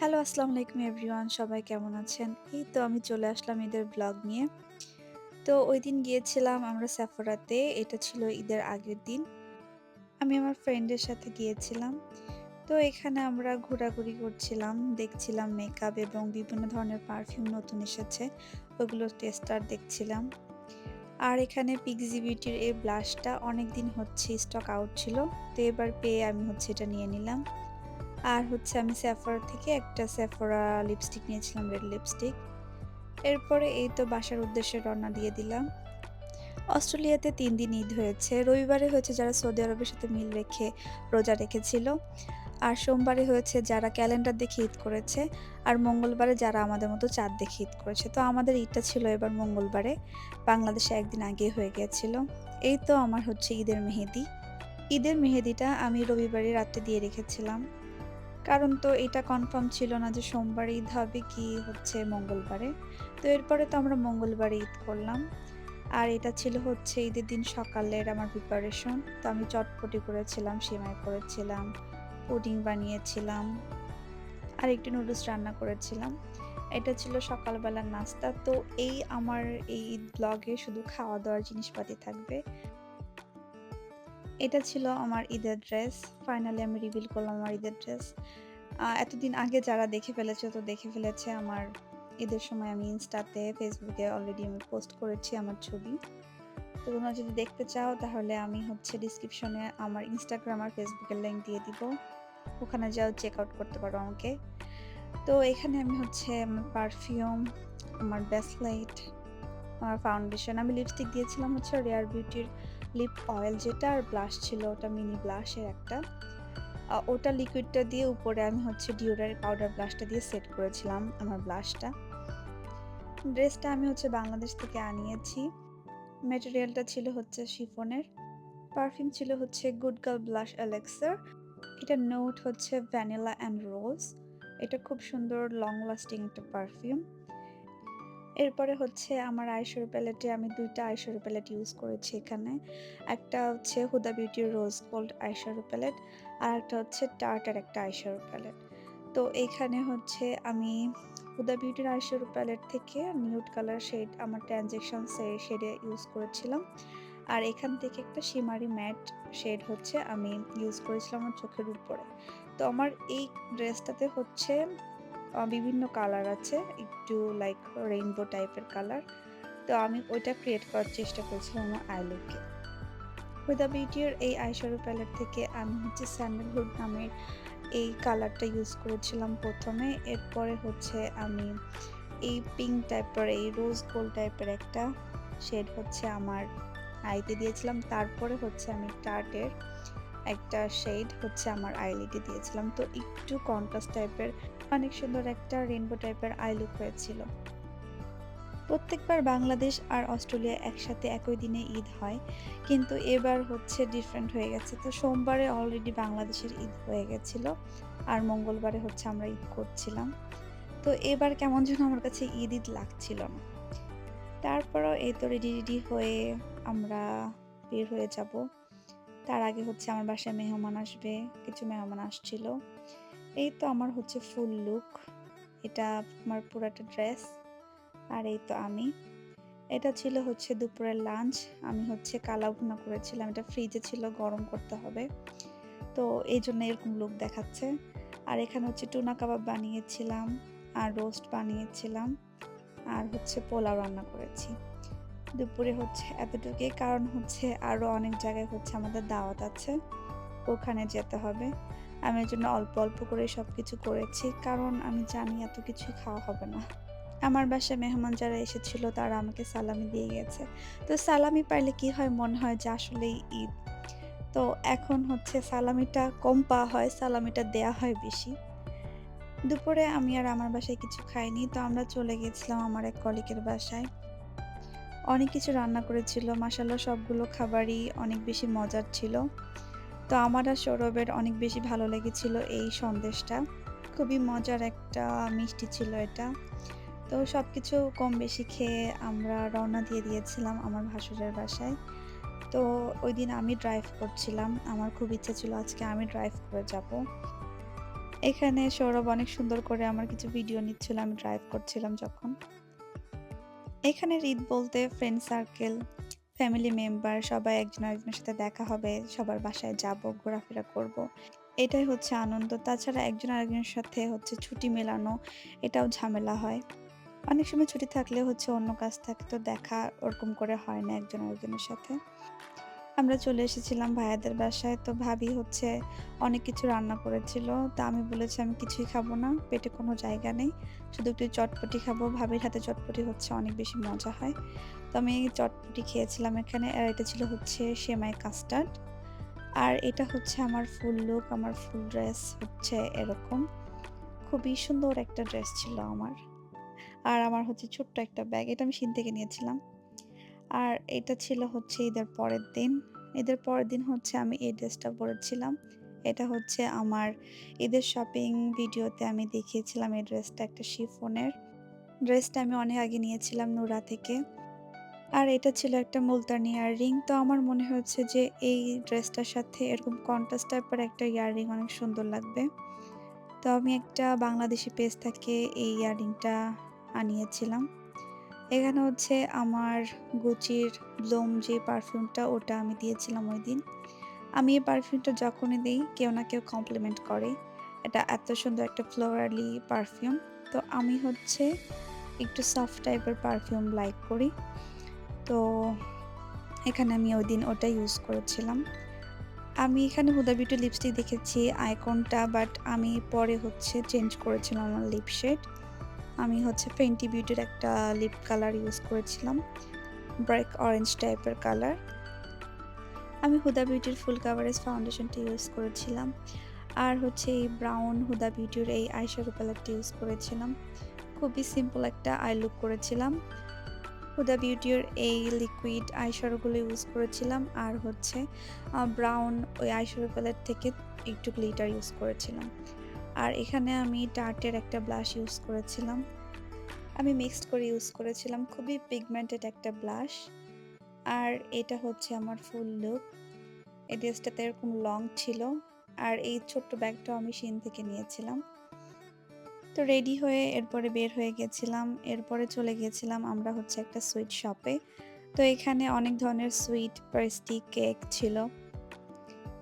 Hello, আসসালামু আলাইকুম everyone, সবাই কেমন আছেন? এই তো আমি চলে আসলাম ঈদের ব্লগ নিয়ে। তো ওই দিন গিয়েছিলাম আমরা সাফরাতে এটা ছিল ঈদের আগের দিন। আমি আমার ফ্রেন্ডের সাথে গিয়েছিলাম। তো এখানে আমরা ঘোরাঘুরি করছিলাম, দেখছিলাম মেকআপ এবং বিভিন্ন ধরনের পারফিউম নতুন এসেছে, ওগুলো টেস্টার দেখছিলাম। আর এখানে পিক্সি বিউটির এই ব্লাশটা অনেক দিন হচ্ছে স্টক আউট ছিল, তো এবার পেয়ে আমি হচ্ছে এটা নিয়ে নিলাম। আর হচ্ছে আমি স্যাফরা থেকে একটা স্যাফরা লিপস্টিক নিয়েছিলাম রেড লিপস্টিক এরপরে এই তো বাসার উদ্দেশ্যে রওনা দিয়ে দিলাম। অস্ট্রেলিয়াতে তিন দিন ঈদ হয়েছে। রবিবারে হয়েছে যারা সৌদি আরবের সাথে মিল রেখে রোজা রেখেছিল। আর সোমবারে হয়েছে যারা ক্যালেন্ডার দেখে ঈদ করেছে। আর মঙ্গলবারে যারা আমাদের মতো চাঁদ দেখে ঈদ করেছে। তো আমাদের ঈদটা ছিল এবার মঙ্গলবারে। বাংলাদেশে একদিন আগে হয়ে গিয়েছিল। এই তো আমার হচ্ছে ঈদের মেহেদি। ঈদের মেহেদিটা আমি রবিবারে রাত্রে দিয়ে রেখেছিলাম। কারণ তো এটা কনফার্ম ছিল না যে সোমবার ঈদ হবে কি হচ্ছে মঙ্গলবারে। তো এরপরে তো আমরা মঙ্গলবারে ঈদ করলাম। আর এটা ছিল হচ্ছে ঈদের দিন সকালের আমার প্রিপারেশন তো আমি চটপটি করেছিলাম, সেমাই করেছিলাম, পুডিং বানিয়েছিলাম আর একটু নুডলস রান্না করেছিলাম। এটা ছিল সকালবেলার নাস্তা। তো এই আমার এই ঈদ ব্লগে শুধু খাওয়া দাওয়ার জিনিসপাতি থাকবে। এটা ছিল আমার ঈদের ড্রেস। ফাইনালি আমি রিভিল করলাম আমার ঈদের ড্রেস। এতদিন আগে যারা দেখে ফেলেছে তো দেখে ফেলেছে আমার ঈদের সময় আমি ইনস্টাতে ফেসবুকে অলরেডি আমি পোস্ট করেছি আমার ছবি। তো তোমরা যদি দেখতে চাও তাহলে আমি হচ্ছে ডিসক্রিপশনে আমার ইনস্টাগ্রাম আর ফেসবুকের লিঙ্ক দিয়ে দিব। ওখানে যাও চেক আউট করতে পারো আমাকে। তো এখানে আমি হচ্ছে আমার পারফিউম আমার ব্যাসলাইট আমার ফাউন্ডেশন আমি লিপস্টিক দিয়েছিলাম হচ্ছে রেয়ার বিউটির লিপ অয়েল যেটা আর ব্লাশ ছিল, ওটা মিনি ব্লাশের একটা। ওটা লিকুইডটা দিয়ে উপরে আমি হচ্ছে ডিওডার পাউডার ব্লাশটা দিয়ে সেট করেছিলাম আমার ব্লাশটা ড্রেসটা আমি হচ্ছে বাংলাদেশ থেকে আনিয়েছি। ম্যাটেরিয়ালটা ছিল হচ্ছে শিফনের। পারফিউম ছিল হচ্ছে গুড গার্ল ব্লাশ অ্যালেক্সার এটা নোট হচ্ছে ভ্যানিলা অ্যান্ড রোজ এটা খুব সুন্দর লং লাস্টিং একটা পারফিউম এরপরে হচ্ছে আমার আইশ্যাডো প্যালেটে আমি দুইটা আইশ্যাডো প্যালেট ইউজ করেছি এখানে। একটা হচ্ছে হুদা বিউটির রোজ গোল্ড আইশ্যাডো প্যালেট আর একটা হচ্ছে টার্টার একটা আইশ্যাডো প্যালেট। তো এখানে হচ্ছে আমি হুদা বিউটির আইশ্যাডো প্যালেট থেকে নিউড কালার শেড আমার ট্রানজেকশন শেডে ইউজ করেছিলাম। আর এখান থেকে একটা শিমারি ম্যাট শেড হচ্ছে আমি ইউজ করেছিলাম আমার চোখের উপরে। তো আমার এই ড্রেসটাতে হচ্ছে বিভিন্ন কালার আছে, একটু লাইক রেইনবো টাইপের কালার তো আমি ওইটা ক্রিয়েট করার চেষ্টা করেছিলাম আমার আই লুকে হুদা বিউটির এই আইশ্যাডো প্যালেট থেকে আমি হচ্ছে স্যান্ডেলহুড নামের এই কালারটা ইউজ করেছিলাম প্রথমে। এরপরে হচ্ছে আমি এই পিঙ্ক টাইপের এই রোজ গোল্ড টাইপের একটা শেড হচ্ছে আমার আইতে দিয়েছিলাম। তারপরে হচ্ছে আমি টার্টের একটা শেড হচ্ছে আমার আইলিডে দিয়েছিলাম। তো একটু কন্ট্রাস্ট টাইপের অনেক সুন্দর একটা রেনবো টাইপের আই লুক হয়েছিল। প্রত্যেকবার বাংলাদেশ আর অস্ট্রেলিয়া একসাথে একই দিনে ঈদ হয়, কিন্তু এবার হচ্ছে ডিফারেন্ট হয়ে গেছে। তো সোমবারে অলরেডি বাংলাদেশের ঈদ হয়ে গেছিল, আর মঙ্গলবারে হচ্ছে আমরা ঈদ করছিলাম। তো এবার কেমন যেন আমার কাছে ঈদ ঈদ লাগছিল না। তারপরও এই তো রেডি রেডি হয়ে আমরা বের হয়ে যাব। তার আগে হচ্ছে আমার বাসায় মেহমান আসবে, কিছু মেহমান আসছিল। এই তো আমার হচ্ছে ফুল লুক এটা আমার পুরাটা ড্রেস আর এই তো আমি। এটা ছিল হচ্ছে দুপুরের লাঞ্চ আমি হচ্ছে কালা ভুনা করেছিলাম, এটা ফ্রিজে ছিল, গরম করতে হবে। তো এই জন্য এরকম লুক দেখাচ্ছে। আর এখানে হচ্ছে টুনা কাবাব বানিয়েছিলাম, আর রোস্ট বানিয়েছিলাম, আর হচ্ছে পোলাও রান্না করেছি। দুপুরে হচ্ছে এতটুকুই, কারণ হচ্ছে আরও অনেক জায়গায় হচ্ছে আমাদের দাওয়াত আছে, ওখানে যেতে হবে। আমি জন্য অল্প অল্প করে সব কিছু করেছি, কারণ আমি জানি এত কিছুই খাওয়া হবে না। আমার বাসায় মেহমান যারা এসেছিল, তারা আমাকে সালামি দিয়ে গেছে। তো সালামি পাইলে কি হয়? মনে হয় যে আসলেই ঈদ। তো এখন হচ্ছে সালামিটা কম পাওয়া হয়, সালামিটা দেয়া হয় বেশি। দুপুরে আমি আর আমার বাসায় কিছু খাইনি, তো আমরা চলে গেছিলাম আমার এক কলিকের বাসায়। অনেক কিছু রান্না করেছিল মাসাল্লাহ সবগুলো খাবারই অনেক বেশি মজার ছিল। তো আমার আর সৌরভের অনেক বেশি ভালো লেগেছিল এই সন্দেশটা। খুবই মজার একটা মিষ্টি ছিল এটা। তো সব কিছু কম বেশি খেয়ে আমরা রওনা দিয়ে দিয়েছিলাম আমার ভাসুরের বাসায়। তো ওই দিন আমি ড্রাইভ করছিলাম। আমার খুব ইচ্ছে ছিল আজকে আমি ড্রাইভ করে যাব। এখানে সৌরভ অনেক সুন্দর করে আমার কিছু ভিডিও নিচ্ছিল আমি ড্রাইভ করছিলাম যখন। এখানে ঈদ বলতে ফ্রেন্ড সার্কেল, ফ্যামিলি মেম্বার সবাই একজন আরেকজনের সাথে দেখা হবে, সবার বাসায় যাব, ঘোরাফেরা করব। এটাই হচ্ছে আনন্দ। তাছাড়া একজন আরেকজনের সাথে হচ্ছে ছুটি মেলানো এটাও ঝামেলা হয়। অনেক সময় ছুটি থাকলে হচ্ছে অন্য কাজ থাকে তো দেখা ওরকম করে হয় না একজন আরেকজনের সাথে। আমরা চলে এসেছিলাম ভাইয়াদের বাসায়। তো ভাবি হচ্ছে অনেক কিছু রান্না করেছিল। তা আমি বলেছি, "আমি কিছুই খাব না। পেটে কোনো জায়গা নেই। শুধু একটু চটপটি খাব।" ভাবির হাতে চটপটি হচ্ছে অনেক বেশি মজা হয়। তো আমি চটপটি খেয়েছিলাম এখানে। আর এটা ছিল হচ্ছে সেমাই কাস্টার্ড। আর এটা হচ্ছে আমার ফুল লুক, আমার ফুল ড্রেস হচ্ছে এরকম। খুবই সুন্দর একটা ড্রেস ছিল আমার। আর আমার হচ্ছে ছোট্ট একটা ব্যাগ। এটা আমি শিন থেকে নিয়েছিলাম। আর এটা ছিল হচ্ছে ঈদের পরের দিন। ঈদের পরের দিন হচ্ছে আমি এই ড্রেসটা পরেছিলাম এটা হচ্ছে আমার ঈদের শপিং ভিডিওতে আমি দেখিয়েছিলাম এই ড্রেসটা একটা শিফনের। ড্রেসটা আমি অনেক আগে নিয়েছিলাম নুরা থেকে। আর এটা ছিল একটা মুলতানি ইয়াররিং। তো আমার মনে হচ্ছে যে এই ড্রেসটার সাথে এরকম কন্ট্রাস্ট টাইপের একটা ইয়াররিং অনেক সুন্দর লাগবে। তো আমি একটা বাংলাদেশি পেজ থেকে এই ইয়াররিংটা আনিয়েছিলাম। এখানে হচ্ছে আমার গুচির ব্লুম যে পারফিউমটা, ওটা আমি দিয়েছিলাম ওই দিন আমি এই পারফিউমটা যখনই দিই, কেউ না কেউ কমপ্লিমেন্ট করে। এটা এত সুন্দর একটা ফ্লোরালি পারফিউম। তো আমি হচ্ছে একটু সফট টাইপের পারফিউম লাইক করি। তো এখানে আমি ওই দিন ওটা ইউজ করেছিলাম। আমি এখানে হুদা বিউটি লিপস্টিক দেখেছি আইকনটা বাট আমি পরে হচ্ছে চেঞ্জ করেছিলাম আমার লিপ শেড। আমি হচ্ছে ফেন্টি বিউটির একটা লিপ কালার ইউজ করেছিলাম। ব্রাইট অরেঞ্জ টাইপের কালার। আমি হুদা বিউটির ফুল কাভারেজ ফাউন্ডেশনটা ইউজ করেছিলাম। আর হচ্ছে এই ব্রাউন হুদা বিউটির এই আইশ্যাডো প্যালেটটা ইউজ করেছিলাম। খুবই সিম্পল একটা আই লুক করেছিলাম। হুদা বিউটির এই লিকুইড আইশ্যাডোগুলো ইউজ করেছিলাম। আর হচ্ছে ব্রাউন ওই আইশ্যাডো প্যালেট থেকে একটু গ্লিটার ইউজ করেছিলাম। আর এখানে আমি টার্টের একটা ব্লাশ ইউজ করেছিলাম। আমি মিক্সড করে ইউজ করেছিলাম। খুবই পিগমেন্টেড একটা ব্লাশ। আর এটা হচ্ছে আমার ফুল লুক। এই ড্রেসটাতে এরকম লং ছিল। আর এই ছোট্ট ব্যাগটাও আমি শিন থেকে নিয়েছিলাম। তো রেডি হয়ে এরপরে বের হয়ে গেছিলাম। এরপরে চলে গিয়েছিলাম আমরা হচ্ছে একটা সুইট শপে। তো এখানে অনেক ধরনের সুইট, পেস্ট্রি, কেক ছিল।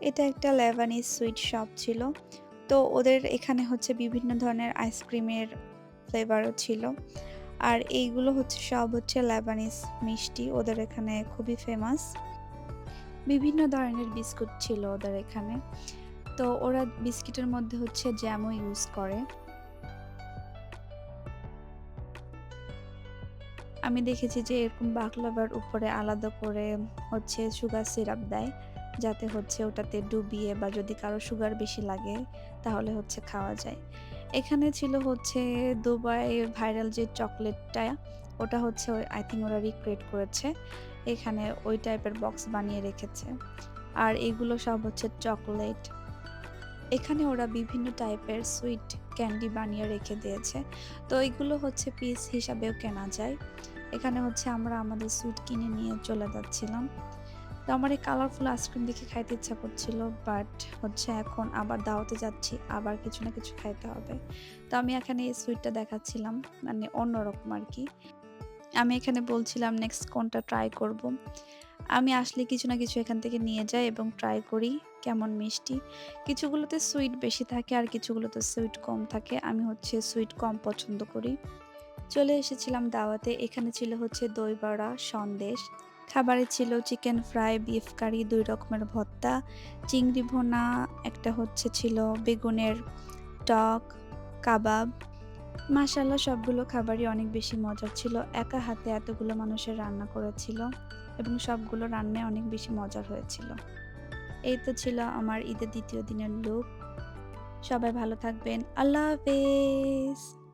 এটা একটা লেবানিজ সুইট শপ ছিল। তো ওদের এখানে হচ্ছে বিভিন্ন ধরনের আইসক্রিমের ফ্লেভারও ছিল। আর এইগুলো হচ্ছে সব হচ্ছে লেবানিজ মিষ্টি। ওদের এখানে খুবই ফেমাস। বিভিন্ন ধরনের বিস্কুট ছিল ওদের এখানে। তো ওরা বিস্কিটের মধ্যে হচ্ছে জ্যামও ইউজ করে। আমি দেখেছি যে এরকম বাকলাভার উপরে আলাদা করে হচ্ছে সুগার সিরাপ দেয়। যাতে হচ্ছে ওটাতে ডুবিয়ে বা যদি কারও সুগার বেশি লাগে, তাহলে হচ্ছে খাওয়া যায়। এখানে ছিল হচ্ছে দুবাই ভাইরাল যে চকলেটটা, ওটা হচ্ছে আই থিঙ্ক ওরা রিক্রিয়েট করেছে। এখানে ওই টাইপের বক্স বানিয়ে রেখেছে। আর এগুলো সব হচ্ছে চকলেট। এখানে ওরা বিভিন্ন টাইপের সুইট ক্যান্ডি বানিয়ে রেখে দিয়েছে। তো এগুলো হচ্ছে পিস হিসাবেও কেনা যায়। এখানে হচ্ছে আমরা আমাদের সুইট কিনে নিয়ে চলে যাচ্ছিলাম। তো আমার এই কালারফুল আইসক্রিম দেখে খাইতে ইচ্ছা করছিল। বাট হচ্ছে এখন আবার দাওয়াতে যাচ্ছি। আবার কিছু না কিছু খাইতে হবে। তো আমি এখানে এই সুইটটা দেখাচ্ছিলাম। মানে অন্যরকম আর কি আমি এখানে বলছিলাম নেক্সট কোনটা ট্রাই করব। আমি আসলে কিছু না কিছু এখান থেকে নিয়ে যাই এবং ট্রাই করি কেমন মিষ্টি। কিছুগুলোতে সুইট বেশি থাকে আর কিছুগুলোতে সুইট কম থাকে। আমি হচ্ছে সুইট কম পছন্দ করি। চলে এসেছিলাম দাওয়াতে। এখানে ছিল হচ্ছে দই বড়া, সন্দেশ। খাবারে ছিল চিকেন ফ্রাই, বিফ কারি, দুই রকমের ভর্তা, চিংড়ি ভোনা একটা হচ্ছে ছিল বেগুনের টক, কাবাব। মাশাআল্লাহ সবগুলো খাবারই অনেক বেশি মজার ছিল। একা হাতে এতগুলো মানুষের রান্না করেছিল এবং সবগুলো রান্নায় অনেক বেশি মজার হয়েছিল। এই তো ছিল আমার ঈদের দ্বিতীয় দিনের লুক। সবাই ভালো থাকবেন। আল্লাহ হাফেজ।